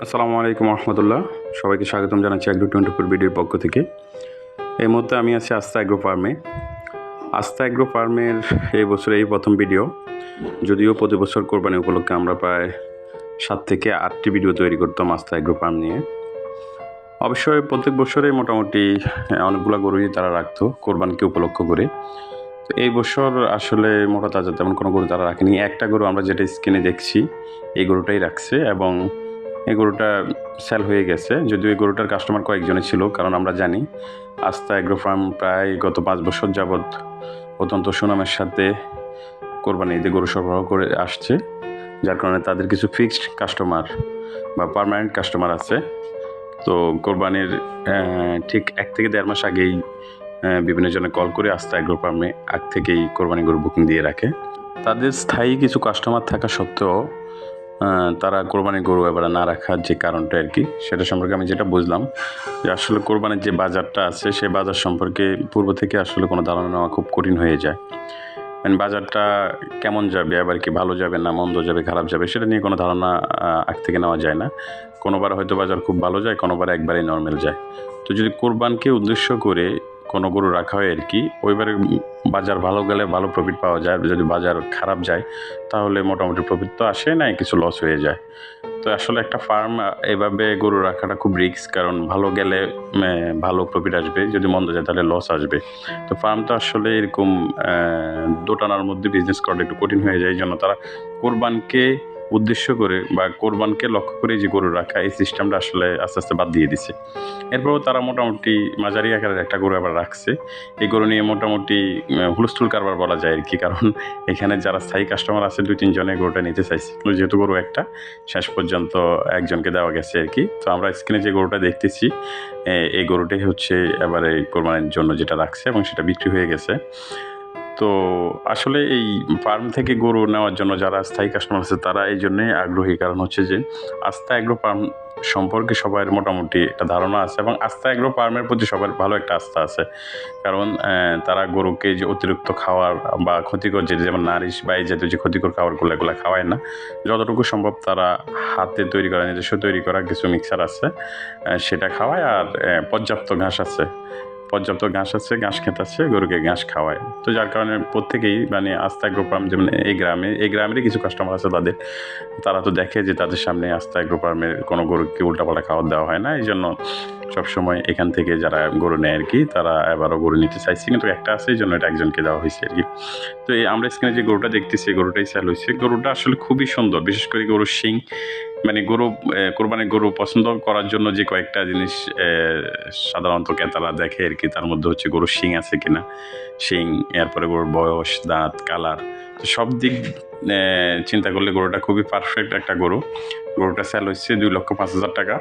আসসালামু আলাইকুম রহমতুল্লাহ। সবাইকে স্বাগতম জানাচ্ছি অ্যাগ্রো টোয়েন্টি ফোর ভিডিওর পক্ষ থেকে। এই মুহূর্তে আমি আছি আস্থা অ্যাগ্রো ফার্মে আস্থা অ্যাগ্রো ফার্মের এই বছর এই প্রথম ভিডিও যদিও প্রতি বছর কোরবানি উপলক্ষে আমরা প্রায় সাত থেকে আটটি ভিডিও তৈরি করতাম আস্থা অ্যাগ্রো ফার্ম নিয়ে। অবশ্যই প্রত্যেক বছরে মোটামুটি অনেকগুলো গরুই তারা রাখতো কোরবানকে উপলক্ষ করে। তো এই বছর আসলে মোটা তাজা তেমন কোনো গরু তারা রাখেনি। একটা গরু আমরা যেটা স্ক্রিনে দেখছি, এই গরুটাই রাখছে এবং গরুটা সেল হয়ে গেছে। যদিও এই গরুটার কাস্টমার কয়েকজনে ছিল, কারণ আমরা জানি আস্থা এগ্রো ফার্ম প্রায় গত পাঁচ বছর যাবৎ অত্যন্ত সুনামের সাথে কোরবানি ঈদে গরু সরবরাহ করে আসছে, যার কারণে তাদের কিছু ফিক্সড কাস্টমার বা পার্মানেন্ট কাস্টমার আছে। তো কোরবানির ঠিক এক থেকে দেড় মাস আগেই বিভিন্ন জনে কল করে আস্থা এগ্রো ফার্মে আগ থেকেই কোরবানি গরু বুকিং দিয়ে রাখে। তাদের স্থায়ী কিছু কাস্টমার থাকা সত্ত্বেও তারা কোরবানির গরু এবার না রাখার যে কারণটা আর কি, সেটা সম্পর্কে আমি যেটা বুঝলাম যে আসলে কোরবানির যে বাজারটা আছে সেই বাজার সম্পর্কে পূর্ব থেকে আসলে কোনো ধারণা নেওয়া খুব কঠিন হয়ে যায়। মানে বাজারটা কেমন যাবে আবার কি ভালো যাবে না মন্দ যাবে, খারাপ যাবে, সেটা নিয়ে কোনো ধারণা আগ থেকে নেওয়া যায় না। কোনোবার হয়তো বাজার খুব ভালো যায়, কোনোবার একবারেই নর্মাল যায়। তো যদি কোরবানকে উদ্দেশ্য করে কোনো গরু রাখা হয় আর কি, ওইবারে বাজার ভালো গেলে ভালো প্রফিট পাওয়া যায় যদি বাজার খারাপ যায়, তাহলে মোটামুটি প্রফিট তো আসে না কিছু লস হয়ে যায়। তো আসলে একটা ফার্ম এভাবে গরু রাখাটা খুব রিস্ক কারণ ভালো গেলে ভালো প্রফিট আসবে, যদি মন্দ যায় তাহলে লস আসবে। তো ফার্ম তো আসলে এরকম দোটানার মধ্যে বিজনেস করাটা একটু কঠিন হয়ে যায় জন্য তারা কোরবানকে উদ্দেশ্য করে বা কোরবানকে লক্ষ্য করে যে গরু রাখা, এই সিস্টেমটা আসলে আস্তে আস্তে বাদ দিয়ে দিছে। এরপরও তারা মোটামুটি মাঝারি আকারের একটা গরু আবার রাখছে। এই গরু নিয়ে মোটামুটি হুলস্থুল কারবার বলা যায় আর কি কারণ এখানে যারা স্থায়ী কাস্টমার আছে, দুই তিনজনে গরুটা নিতে চাইছে। কিন্তু যেহেতু গরু একটা, শেষ পর্যন্ত একজনকে দেওয়া গেছে আর কি তো আমরা স্ক্রিনে যে গরুটা দেখতেছি এই গরুটাই হচ্ছে এবারে কোরবানির জন্য যেটা রাখছে এবং সেটা বিক্রি হয়ে গেছে। তো আসলে এই ফার্ম থেকে গরু নেওয়ার জন্য যারা স্থায়ী কাস্টমার আছে, তারা এই জন্যই আগ্রহী। কারণ হচ্ছে যে, আস্থা এগ্রো ফার্ম সম্পর্কে সবার মোটামুটি একটা ধারণা আছে এবং আস্থা এগ্রো ফার্মের প্রতি সবার ভালো একটা আস্থা আছে। কারণ তারা গরুকে যে অতিরিক্ত খাওয়ার বা ক্ষতিকর যে, যেমন নারিশ বা এই জাতীয় যে ক্ষতিকর খাবারগুলো এগুলো খাওয়ায় না, যতটুকু সম্ভব তারা হাতে তৈরি করা, নিজস্ব তৈরি করা কিছু মিক্সার আছে সেটা খাওয়ায় আর পর্যাপ্ত ঘাস আছে। পর্যাপ্ত ঘাস আছে, ঘাস খেত আছে, গরুকে ঘাস খাওয়ায়। তো যার কারণে প্রত্যেকেই মানে আস্থা এগ্রো ফার্ম যেমন এই গ্রামে, এই গ্রামেরই কিছু কাস্টমার আছে তাদের। তারা তো দেখে যে তাদের সামনে আস্থা এগ্রো ফার্মের কোনো গরুকে উল্টাপাল্টা খাবার দেওয়া হয় না। এই জন্য সবসময় এখান থেকে যারা গরু নেয় আর কি তারা এবারও গরু নিতে চাইছে, কিন্তু একটা আছে এই জন্য এটা একজনকে দেওয়া হয়েছে আর কি তো এই আমরা স্ক্রিনে যে গরুটা দেখতেছি গরুটাই সেল হয়েছে। গরুটা আসলে খুবই সুন্দর, বিশেষ করে গরুর শিং। মানে গরু কোরবানির গরু পছন্দ করার জন্য যে কয়েকটা জিনিস সাধারণত ক্রেতারা দেখে আর কি তার মধ্যে হচ্ছে গরুর শিং আছে কিনা। শিং, এরপরে গরুর বয়স, দাঁত কালার তো সব দিক চিন্তা করলে গরুটা খুবই পারফেক্ট একটা গরু। গরুটা সেল হচ্ছে দুই লক্ষ পাঁচ হাজার টাকা।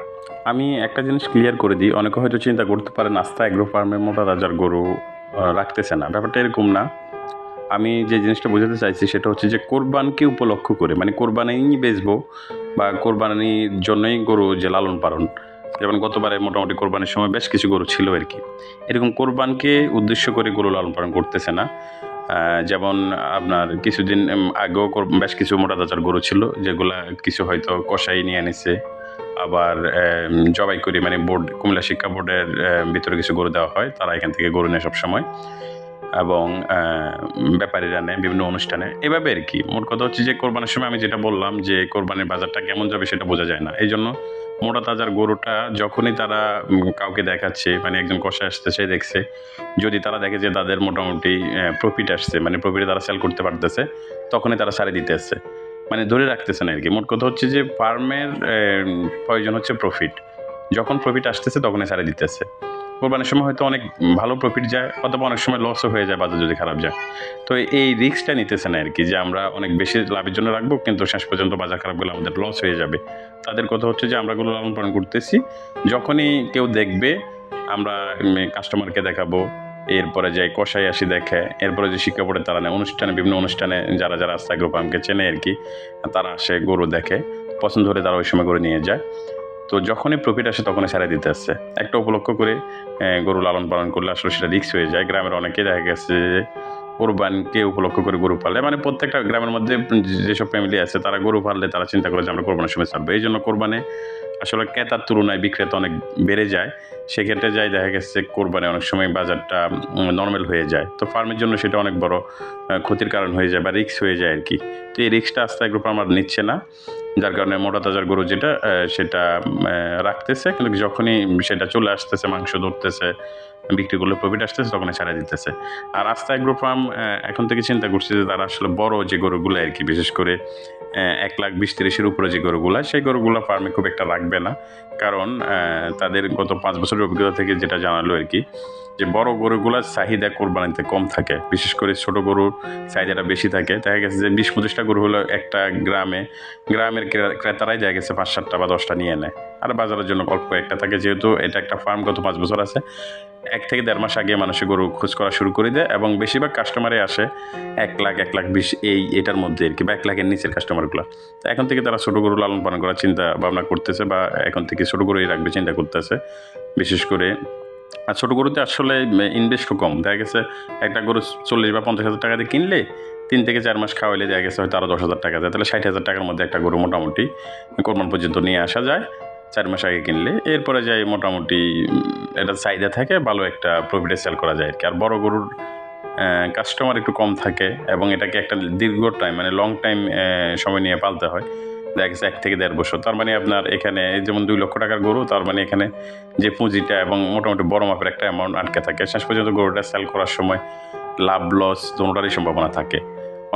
আমি একটা জিনিস ক্লিয়ার করে দিই। অনেকে হয়তো চিন্তা করতে পারে, নাস্তা এগ্রো ফার্মের মোটা রাজার গরু রাখতেছে না। ব্যাপারটা এরকম না। আমি যে জিনিসটা বোঝাতে চাইছি সেটা হচ্ছে যে কোরবানকে উপলক্ষ করে মানে কোরবানিই বেচবো বা কোরবানির জন্যই গরু যে লালন পালন। যেমন গতবারে মোটামুটি কোরবানির সময় বেশ কিছু গরু ছিল আর কি। এরকম কোরবানকে উদ্দেশ্য করে গরু লালন পালন করতেছে না। যেমন আপনার কিছুদিন আগেও বেশ কিছু মোটা তাজার গরু ছিল, যেগুলা কিছু হয়তো কষাই নিয়ে এনেছে। আবার জবাই করি মানে বোর্ড, কুমিল্লা শিক্ষা বোর্ডের ভিতরে কিছু গরু দেওয়া হয়, তারা এখান থেকে গরু নেয় সবসময়। এবং ব্যাপারীরা নেয় বিভিন্ন অনুষ্ঠানে। এভাবে আর কি। মোট কথা হচ্ছে যে কোরবানির সময় আমি যেটা বললাম যে কোরবানির বাজারটা কেমন যাবে সেটা বোঝা যায় না। এই জন্য মোটা তাজার গরুটা যখনই তারা কাউকে দেখাচ্ছে মানে একজন কষা আসতেছে, দেখছে, যদি তারা দেখে যে তাদের মোটামুটি প্রফিট আসছে মানে প্রফিটে তারা সেল করতে পারতেছে, তখনই তারা সারে দিতে আসছে। মানে ধরে রাখতেছে না আর কি। মোট কথা হচ্ছে যে ফার্মের প্রয়োজন হচ্ছে প্রফিট যখন প্রফিট আসতেছে তখনই সারে দিতেছে। কোরবানির সময় হয়তো অনেক ভালো প্রফিট যায়, অথবা অনেক সময় লসও হয়ে যায়, বাজার যদি খারাপ যায়। তো এই রিস্কটা নিতেছে না আর কি যে আমরা অনেক বেশি লাভের জন্য রাখব, কিন্তু শেষ পর্যন্ত বাজার খারাপ গেলে আমাদের লস হয়ে যাবে। তাদের কথা হচ্ছে যে আমরা লালন পালন করতেছি। যখনই কেউ দেখবে, আমরা কাস্টমারকে দেখাবো এরপরে যাই কষাই আসি দেখে, এরপরে যে শিক্ষা বোর্ডে তারা নেয়, অনুষ্ঠানে, বিভিন্ন অনুষ্ঠানে যারা যারা আস্থা গ্রুপ আমাকে চেনে আর কি। তারা আসে, গরু দেখে, পছন্দ হলে তারা ওই সময় গরু নিয়ে যায়। তো যখনই প্রফিট আসে, তখনই সারাই দিতে আসছে একটা উপলক্ষ করে গরু লালন পালন করলে আসলে সেটা রিক্স হয়ে যায়। গ্রামের অনেকেই দেখা গেছে যে, কোরবানকে উপলক্ষ করে গরু পালে। মানে প্রত্যেকটা গ্রামের মধ্যে যেসব ফ্যামিলি আছে, তারা গরু পাললে তারা চিন্তা করে যে আমরা কোরবানের সময় ছাড়বো। এই জন্য কোরবানে আসলে ক্রেতার তুলনায় বিক্রেতা অনেক বেড়ে যায়। সেক্ষেত্রে যাই দেখা গেছে কোরবানি অনেক সময় বাজারটা নর্মাল হয়ে যায়। তো ফার্মের জন্য সেটা অনেক বড় ক্ষতির কারণ হয়ে যায় বা রিক্স হয়ে যায় আর কি তো এই রিক্সটা আস্তে গ্রুপ আমার নিচ্ছে না, যার কারণে মোটা তাজার গরু যেটা সেটা রাখতেছে। কিন্তু যখনই সেটা চলে আসতেছে, মাংস ধরতেছে বিক্রি করলে প্রফিট আসতেছে, তখন ছাড়া দিতেছে। আর আস্তা এগ্রো ফার্ম এখন থেকে চিন্তা করছে যে তারা আসলে বড় যে গরুগুলো আর কি, বিশেষ করে এক লাখ বিশ তিরিশের উপরে যে গরুগুলো, সেই গরুগুলো ফার্মে খুব একটা রাখবে না। কারণ তাদের গত পাঁচ বছরের অভিজ্ঞতা থেকে যেটা জানালো আর কি, যে বড় গরুগুলোর চাহিদা কোরবানিতে কম থাকে। বিশেষ করে ছোট গরুর চাহিদাটা বেশি থাকে। দেখা গেছে যে বিশ পঁচিশটা গরু হলো একটা গ্রামে, গ্রামের ক্রে- ক্রেতারাই দেখা গেছে পাঁচ সাতটা বা দশটা নিয়ে নেয়। আর বাজারের জন্য অল্প একটা থাকে, যেহেতু এটা একটা ফার্ম গত পাঁচ বছর আছে। এক থেকে দেড় মাস আগে মানুষের গরু খোঁজ করা শুরু করে দেয় এবং বেশিরভাগ কাস্টমারে আসে এক লাখ এক লাখ বিশ এই, এটার মধ্যে আর কি, বা এক লাখের নিচের কাস্টমারগুলো তো এখন থেকে তারা ছোটো গরু লালন পালন করার চিন্তা ভাবনা করতেছে বা এখন থেকে ছোটো গরুই রাখবে চিন্তা করতেছে। বিশেষ করে, আর ছোটো গরুতে আসলে ইনভেস্টও কম। দেখা গেছে একটা গরু চল্লিশ বা পঞ্চাশ হাজার টাকা দিয়ে কিনলে তিন থেকে চার মাস খাওয়াইলে দেখা গেছে হয়তো আরও দশ হাজার টাকা যায় তাহলে ষাট হাজার টাকার মধ্যে একটা গরু মোটামুটি কোরবান পর্যন্ত নিয়ে আসা যায়। চার মাস আগে কিনলে। এরপরে যাই মোটামুটি এটা চাহিদা থাকে, ভালো একটা প্রফিটে সেল করা যায় আর কি আর বড় গরুর কাস্টমার একটু কম থাকে এবং এটাকে একটা দীর্ঘ টাইম মানে লং টাইম সময় নিয়ে পালতে হয়। দেখা গেছে এক থেকে দেড় বছর। তার মানে আপনার এখানে যেমন দুই লক্ষ টাকার গরু, তার মানে এখানে যে পুঁজিটা এবং মোটামুটি বড় মাপের একটা অ্যামাউন্ট আটকে থাকে। শেষ পর্যন্ত গরুটা সেল করার সময় লাভ লস দুটোটারই সম্ভাবনা থাকে।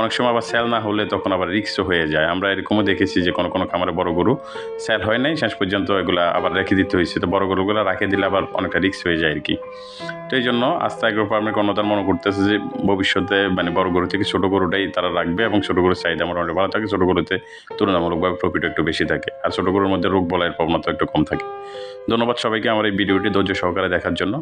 অনেক সময় আবার স্যাল না হলে তখন আবার রিক্সও হয়ে যায়। আমরা এরকমও দেখেছি যে কোনো কোনো খামারে বড় গরু স্যাল হয় নাই, শেষ পর্যন্ত এগুলো আবার রেখে দিতে হয়েছে। তো বড় গরুগুলো রাখে দিলে আবার অনেকটা রিক্স হয়ে যায় আর কি তো এই জন্য আস্তে এগ্রো ফার্মের কর্ণধার মনে করতেছে যে ভবিষ্যতে মানে বড় গরু থেকে ছোটো গরুটাই তারা রাখবে এবং ছোটো গরুর চাহিদা মোটামুটি ভালো থাকে, ছোটো গরুতে তুলনামূলকভাবে প্রফিট একটু বেশি থাকে। আর ছোটো গরুর মধ্যে রোগ বলাইয়ের প্রবণতা একটু কম থাকে। ধন্যবাদ সবাইকে আমার এই ভিডিওটি ধৈর্য সহকারে দেখার জন্য।